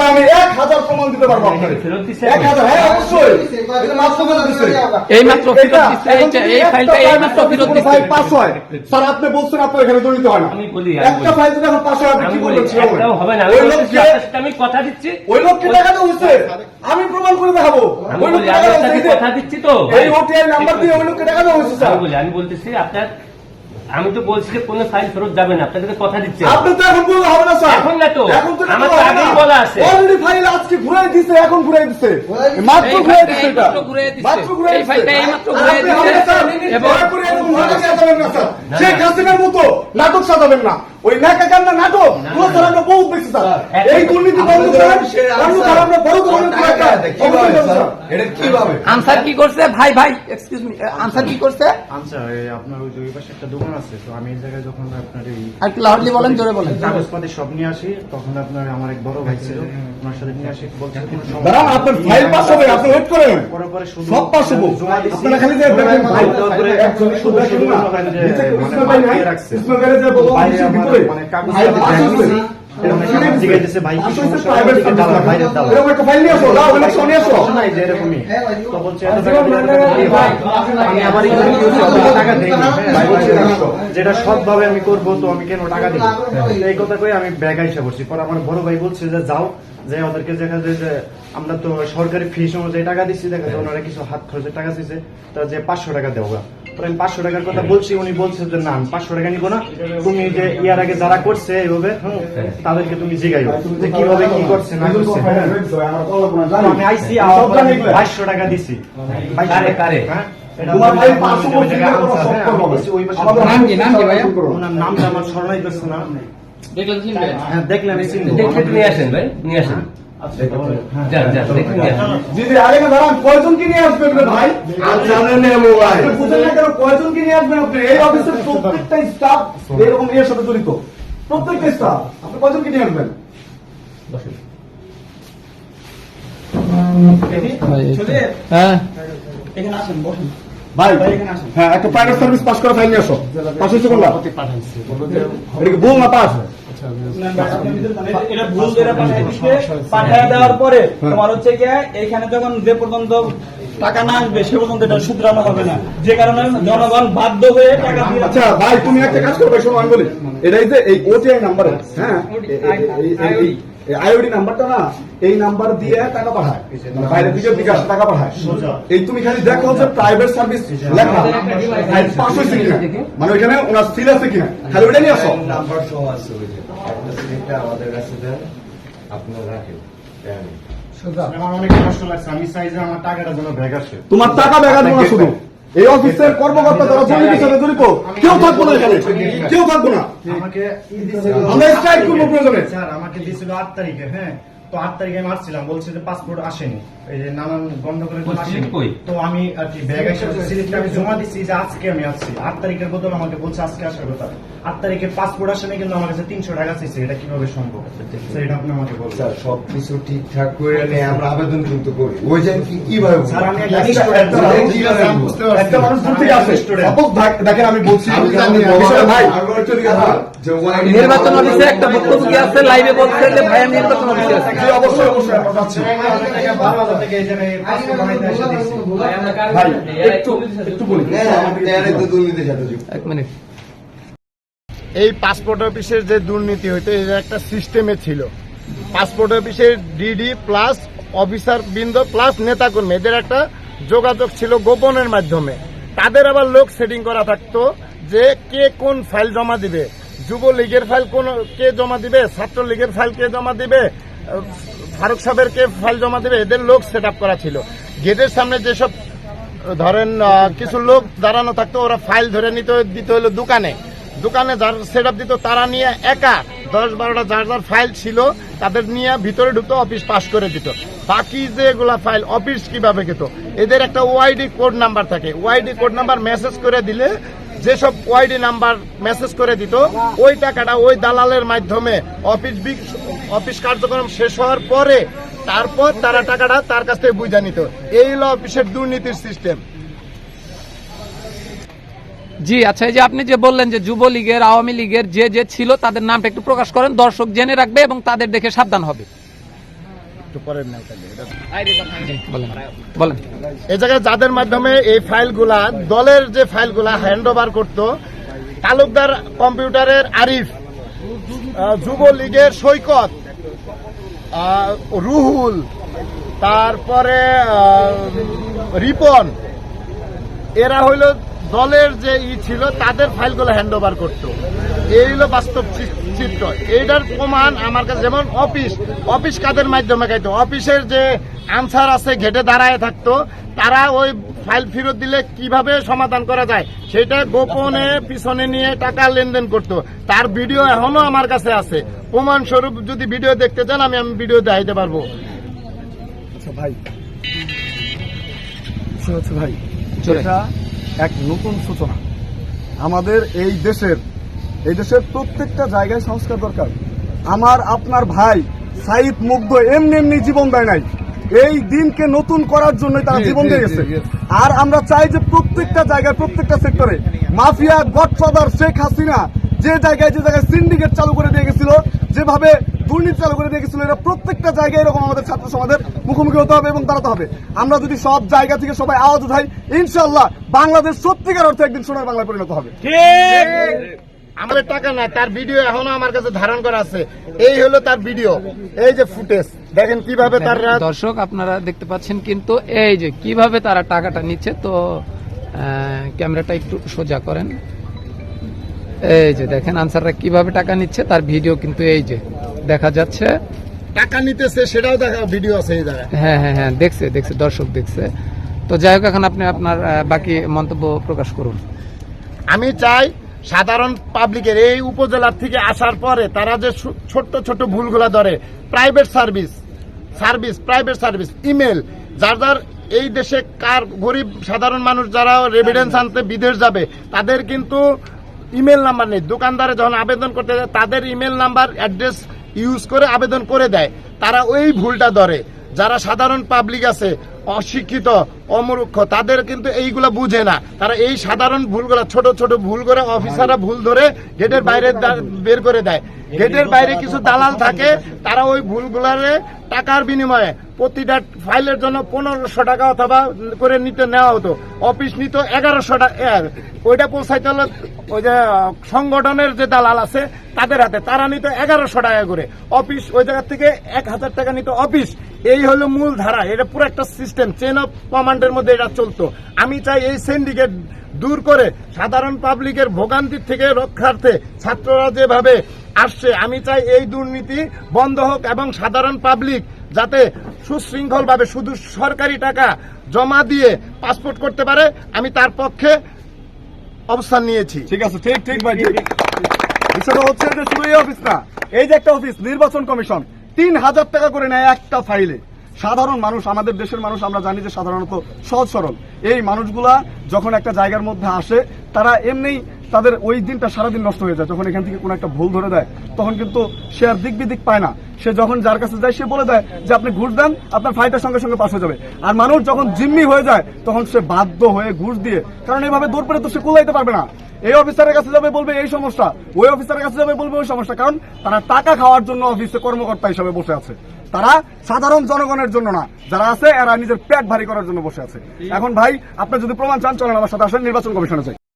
আমি এক হাজার প্রমাণ দিতে পারব আপনাকে। ফেরত দিছে? এক হাজার হ্যাঁ অবশ্যই। এটা মাত্র ফেরত দিচ্ছে। এই মাত্র ফেরত এটা, দিচ্ছে, এখন এইটা- যদি এই ফাইলটা এই মাত্র ফেরত ফাইল পাস হয়, স্যার আপনি বলছেন আপনার এখানে জড়িত হয় না। আমি বলি, একটা ফাইল যদি এখন পাস হয় আপনি কি বলবেন সেটা বলেন। একটাও হবে না। ওই লোককে- আমি কথা দিচ্ছি। ওই লোককে টাকাতে হচ্ছে আমি প্রমাণ করে দেখাবো। ওই লোককে কথা দিচ্ছি তো। এই ওটিআই নাম্বার দিয়ে ওই লোককে টাকা স্যার আমি বলি আমি বলতেছি আপনার আমি তো বলছি যে কোনো ফাইল ফেরত যাবে না আপনাকে কথা দিচ্ছি আপনি তো এখন বললে হবে না স্যার এখন না তো। এখন তো আমার তো আগেই বলা আছে। অলরেডি ফাইল আজকে ঘুরাই দিছে এখন ঘুরাই দিছে মাত্র ঘুরাই দিছে এটা মাত্র ঘুরাই দিছে। মাত্র ঘুরাই এই ফাইলটা এই মাত্র ঘুরাই দিছে। এবং- করে এরকম নাটক সাজাবেন না, স্যার। শেখ হাসিনার মতো নাটক সাজাবেন না ওই নাকা কান্না নাটক? পুরো স্যার আমরা বহুত দেখছি স্যার এই দুর্নীতি বন্ধ করেন অন্যথায় আমরা বড় ধরনের কীভাবে? আনসার কি করছে? ভাই ভাই এক্সকিউজ মি আনসার কি করছে? এই আপনার ওই যে পাশে একটা দোকান আছে তো আমি এই জায়গায় যখন আপনার এই আর একটু লাউডলি বলেন জোরে বলেন। কাগজপাতি সব নিয়ে আসি তখন আপনার আমার এক বড় ভাই ছিল ওনার সাথে নিয়ে আসি বলছে কোনো সমস্যা দাঁড়ান আপনার ফাইল পাস হবে আপনি ওয়েট করেন। পরে পরে শুধু সব পাস হব। দিছি। আপনারা খালি যে দেখেন ভাই তারপরে একজনের শুধু না। শুধু যে নিচে মানে কৃষ্ণ ভাই নাই। রাখছে। কৃষ্ণ ভাইয়ের যে বড় বাইরে অফিসের আমার ভিতরে কাগজ ভাই পাতি পাস দেয় হচ্ছে। দিছি। এরকম একটা জিজ্ঞাসা ভাই কি পাস হচ্ছে সমস্যা? private ওদিকে দাও, service। বাইরে দাও। এরকম একটা ফাইল নিয়ে আসো দাও ইলেকশন নিয়ে আসো সমস্যা নাই যে এরকমই তো বলছে এত টাকা দিয়ে এত টাকা দিয়ে ভাই, আমি যেটা করব তো আমি কেন টাকা দিব এই কথা কই আমি ব্যাগ আইসা করছি পরে আমার বড় ভাই বলছে যে যাও যে ওদেরকে দেখা যায় যে আমরা তো সরকারি ফিস অনুযায়ী টাকা দিচ্ছি দেখা যায় ওনারা কিছু হাত খরচের টাকা দিচ্ছে তা যে পাঁচশো টাকা পরে আমি পাঁচশো টাকার কথা বলছি উনি বলছে যে না পাঁচশো টাকা নিবো না। তুমি যে ইয়ার আগে যারা করছে এইভাবে তাদেরকে তুমি জিগাইও। যে কীভাবে কি করছে না করছে হ্যাঁ। আমি আইসি বাইশশো টাকা দিছি? হ্যাঁ? এটা তোমার ভাই আমার পাঁচশো হ্যাঁ, নামটা স্মরণই করছে না। দেখলেন হ্যাঁ দেখলেন নিয়ে আসেন ভাই নিয়ে আসেন। হ্যাঁ। যান যান দেখে নিয়ে আসেন দিদি আগে দাঁড়ান কয়জন কি নিয়ে আসবেন ভাই? জানেন না মোবাইল আপনি বুঝেন না কেন কয়জন কি নিয়ে আসবেন আপনি? এই অফিসের প্রত্যেকটা স্টাফ এরকম এর সাথে জড়িত। প্রত্যেকটা স্টাফ আপনি কয়জন কি নিয়ে আসবেন? হ্যাঁ ভাই হ্যাঁ একটা প্রাইভেট সার্ভিস পাস করা ফাইল নিয়ে আসো। কোনটা এটা না পাস। এটা দেওয়ার পরে তোমার হচ্ছে কি এখানে যখন যে পর্যন্ত টাকা না আসবে সে পর্যন্ত এটা শুধরানো হবে না যে কারণে জনগণ বাধ্য হয়ে টাকা আচ্ছা ভাই, তুমি একটা কাজ করবে শোনো, আমি বলি। এটাই যে এই ওটিআই নাম্বার হ্যাঁ এই আইওডি নাম্বারটা না এই নাম্বার দিয়ে টাকা পাঠায়। মানে বাইরের বিকাশ টাকা পাঠায়। এই তুমি খালি দেখো যে প্রাইভেট সার্ভিস লেখা। পাস হয়েছে কিনা? মানে ওইখানে ওনার সিল আছে কিনা? খালি ওইটা নিয়ে আসো। নাম্বার সহ আছে ওই যে। আমাদের কাছে দেন আপনারা রাখেন। আমার অনেক কষ্ট লাগছে আমি চাই যে আমার টাকাটা যেন ব্যাগ আসে। তোমার টাকা ব্যাগা না শুধু এই অফিসের কর্মকর্তা যারা দুর্নীতির সাথে জড়িত কেউ থাকব না এখানে। কেউ থাকব না। আমরা স্ট্রাইক করব প্রয়োজনে। স্যার আমাকে দিয়েছিল আট তারিখে হ্যাঁ? তো আট তারিখে আমি আসছিলাম বলছে যে পাসপোর্ট আসেনি। এই যে নানান গন্ডগোলের জন্য আসেনি তো আমি আর কি ব্যাগ এসে স্লিপটা আমি জমা দিচ্ছি যে আজকে আমি আসছি আট তারিখের বদল আমাকে বলছে আজকে আসার কথা আট তারিখে পাসপোর্ট আসেনি কিন্তু আমার কাছে তিনশো টাকা চাইছে এটা কীভাবে সম্ভব এটা আপনি আমাকে বলছেন স্যার সবকিছু ঠিকঠাক করে নিয়ে আমরা আবেদন কিন্তু করি ওই যে কি কীভাবে স্যার আমি স্টুডেন্ট একটা মানুষ দূর থেকে আসে দেখেন আমি বলছি ভাই নির্বাচন অফিসে একটা বক্তব্য কি আছে লাইভে বলছে যে ভাই আমি নির্বাচন অফিসে আছি অবশ্যই অবশ্যই এই জায়গায় পাসপোর্ট ভাই একটু একটু বলি। এক মিনিট। এই অফিসের যে দুর্নীতি হইতো এটা একটা সিস্টেমে ছিল। পাসপোর্ট অফিসের ডিডি প্লাস অফিসার বৃন্দ প্লাস নেতাকর্মী এদের একটা যোগাযোগ ছিল গোপনের মাধ্যমে। তাদের আবার লোক সেটিং করা থাকতো যে কে কোন ফাইল জমা দিবে। যুবলীগের ফাইল কোন কে জমা দিবে? ছাত্রলীগের ফাইল কে জমা দিবে? ফারুক সাহেবের কে ফাইল জমা দিবে, এদের লোক সেট আপ করা ছিল। গেটের সামনে যেসব, ধরেন কিছু লোক দাঁড়ানো থাকতো, ওরা ফাইল ধরে নিতে, দিতে হলো দোকানে। দোকানে যার সেট দিত, তারা নিয়ে একা দশ বারোটা যার যার ফাইল ছিল, তাদের নিয়ে ভিতরে ঢুকতো অফিস পাস করে দিত। বাকি যেগুলা ফাইল অফিস কীভাবে খেত? এদের একটা ওয়াইডি কোড নাম্বার থাকে। ওয়াইডি কোড নাম্বার মেসেজ করে দিলে যেসব ওয়াইডি নাম্বার মেসেজ করে দিত, ওই টাকাটা ওই দালালের মাধ্যমে অফিস অফিস কার্যক্রম শেষ হওয়ার পরে তারপর তারা টাকাটা তার কাছ থেকে বুঝা নিত। এই হলো অফিসের দুর্নীতির সিস্টেম। জি আচ্ছা এই যে আপনি যে বললেন যে যুবলীগের, আওয়ামী লীগের যে যে ছিল তাদের নামটা একটু প্রকাশ করেন, দর্শক জেনে রাখবে এবং তাদের দেখে সাবধান হবে। একটু বলেন বলেন। এই জায়গায় যাদের মাধ্যমে এই ফাইলগুলা দলের যে ফাইলগুলা হ্যান্ড ওভার করতো তালুকদার কম্পিউটারের আরিফ যুবলীগের সৈকত রুহুল তারপরে রিপন এরা হইল দলের যে ই ছিল তাদের ফাইলগুলো হ্যান্ড ওভার করতো। এই হলো বাস্তব চিত্র। এইটার প্রমাণ আমার কাছে যেমন অফিস অফিস কাদের মাধ্যমে খাইতো? অফিসের যে আনসার আছে ঘেটে দাঁড়ায় থাকতো তারা ওই ফাইল ফেরত দিলে কীভাবে সমাধান করা যায় সেটা গোপনে পিছনে নিয়ে টাকা লেনদেন করতো। তার ভিডিও এখনও আমার কাছে আছে। প্রমাণ স্বরূপ যদি ভিডিও দেখতে চান আমি আমি ভিডিও দেখাইতে পারব। আচ্ছা ভাই। ভাই। চলে। এটা এক নতুন সূচনা। আমাদের এই দেশের এই দেশের প্রত্যেকটা জায়গায় সংস্কার দরকার। আমার আপনার ভাই সাইদ মুগ্ধ এমনি এমনি জীবন দেয় নাই। এই দিনকে নতুন করার জন্য তারা জীবন দিয়ে গেছে। আর আমরা চাই যে প্রত্যেকটা জায়গায় প্রত্যেকটা সেক্টরে মাফিয়া গডফাদার শেখ হাসিনা যে জায়গায় যে জায়গায় সিন্ডিকেট চালু করে দিয়ে গেছিল যেভাবে দুর্নীতি চালু করে দিয়ে গেছিল। এটা প্রত্যেকটা জায়গায় এরকম আমাদের ছাত্র সমাজের মুখোমুখি হতে হবে এবং দাঁড়াতে হবে। আমরা যদি সব জায়গা থেকে সবাই আওয়াজ উঠাই ইনশাল্লাহ বাংলাদেশ সত্যিকার অর্থে একদিন সোনার বাংলায় পরিণত হবে। আমাদের টাকা নাই তার ভিডিও এখনও আমার কাছে ধারণ করা আছে। এই হলো তার ভিডিও এই যে ফুটেজ। দেখেন কীভাবে তার দর্শক আপনারা দেখতে পাচ্ছেন কিন্তু এই যে কীভাবে তারা টাকাটা নিচ্ছে তো আহ, ক্যামেরাটা একটু সোজা করেন। এই যে দেখেন আনসাররা কীভাবে টাকা নিচ্ছে তার ভিডিও কিন্তু এই যে। দেখা যাচ্ছে। টাকা নিতেছে সেটাও দেখা ভিডিও আছে এই জায়গায়। হ্যাঁ হ্যাঁ হ্যাঁ দেখছে দেখছে দর্শক দেখছে। তো যাই হোক এখন আপনি আপনার বাকি মন্তব্য প্রকাশ করুন। আমি চাই সাধারণ পাবলিকের এই উপজেলার থেকে আসার পরে তারা যে ছোট্ট ছোট্ট ভুলগুলা ধরে private service service private service email যার যার এই দেশে কার গরিব সাধারণ মানুষ যারা রেভিডেন্স আনতে বিদেশ যাবে তাদের কিন্তু ইমেল নাম্বার নেই। দোকানদারে যখন আবেদন করতে যায় তাদের ইমেল নাম্বার অ্যাড্রেস ইউজ করে আবেদন করে দেয়। তারা ওই ভুলটা ধরে। যারা সাধারণ পাবলিক আছে অশিক্ষিত অমূর্খ, তাদের কিন্তু এইগুলা বুঝে না। তারা এই সাধারণ ভুলগুলা, ছোট ছোট ভুল করে অফিসাররা ভুল ধরে গেটের বাইরে বের করে দেয়। গেটের বাইরে কিছু দালাল থাকে, তারা ওই ভুলগুলারে টাকার বিনিময়ে প্রতিটা ফাইলের জন্য পনেরোশো টাকা অথবা করে নিতে নেওয়া হতো। অফিস নিত এগারোশো টাকা ওইটা পৌঁছাইতে হলো ওই যে, সংগঠনের যে দালাল আছে, তাদের হাতে। তারা নিত এগারোশো টাকা করে। অফিস ওই জায়গা থেকে এক হাজার টাকা নিত অফিস। এই হলো মূল ধারা। এটা পুরো একটা সিস্টেম চেন অফ কমান্ডের মধ্যে এটা চলতো। আমি চাই এই সিন্ডিকেট দূর করে সাধারণ পাবলিকের ভোগান্তির থেকে রক্ষার্থে ছাত্ররা যেভাবে আসছে, আমি চাই এই দুর্নীতি বন্ধ হোক এবং সাধারণ পাবলিক যাতে সুশৃঙ্খল ভাবে শুধু সরকারি টাকা জমা দিয়ে পাসপোর্ট করতে পারে, আমি তার পক্ষে অবস্থান নিয়েছি। ঠিক আছে, ঠিক ঠিক ভাই বিষয়টা হচ্ছে যে শুধু এই অফিস না, এই যে একটা অফিস নির্বাচন কমিশন, তিন হাজার টাকা করে নেয় একটা ফাইলে সাধারণ মানুষ, আমাদের দেশের মানুষ, আমরা জানি যে সাধারণত সহজ সরল। এই মানুষগুলা যখন একটা জায়গার মধ্যে আসে, তারা এমনিই তাদের ওই দিনটা সারাদিন নষ্ট হয়ে যায়। যখন এখান থেকে কোনো একটা ভুল ধরে দেয়, তখন কিন্তু সে আর দিক বিদিক পায় না। সে যখন যার কাছে যায়, সে বলে দেয় যে, আপনি ঘুষ দেন, আপনার ফাইলটার সঙ্গে সঙ্গে পাস হয়ে যাবে। আর মানুষ যখন জিম্মি হয়ে যায়, তখন সে বাধ্য হয়ে ঘুষ দিয়ে, কারণ এইভাবে দৌড় পেরে তো সে কুলাইতে পারবে না। এই অফিসারের কাছে যাবে বলবে, এই সমস্যা। ওই অফিসারের কাছে যাবে বলবে, ওই সমস্যা। কারণ তারা টাকা খাওয়ার জন্য অফিসে কর্মকর্তা হিসাবে বসে আছে। তারা সাধারণ জনগণের জন্য না। যারা আছে, এরা নিজের পেট ভারী করার জন্য বসে আছে। এখন ভাই, আপনি যদি প্রমাণ চান, চলেন আমার সাথে আসেন নির্বাচন কমিশনে যাই।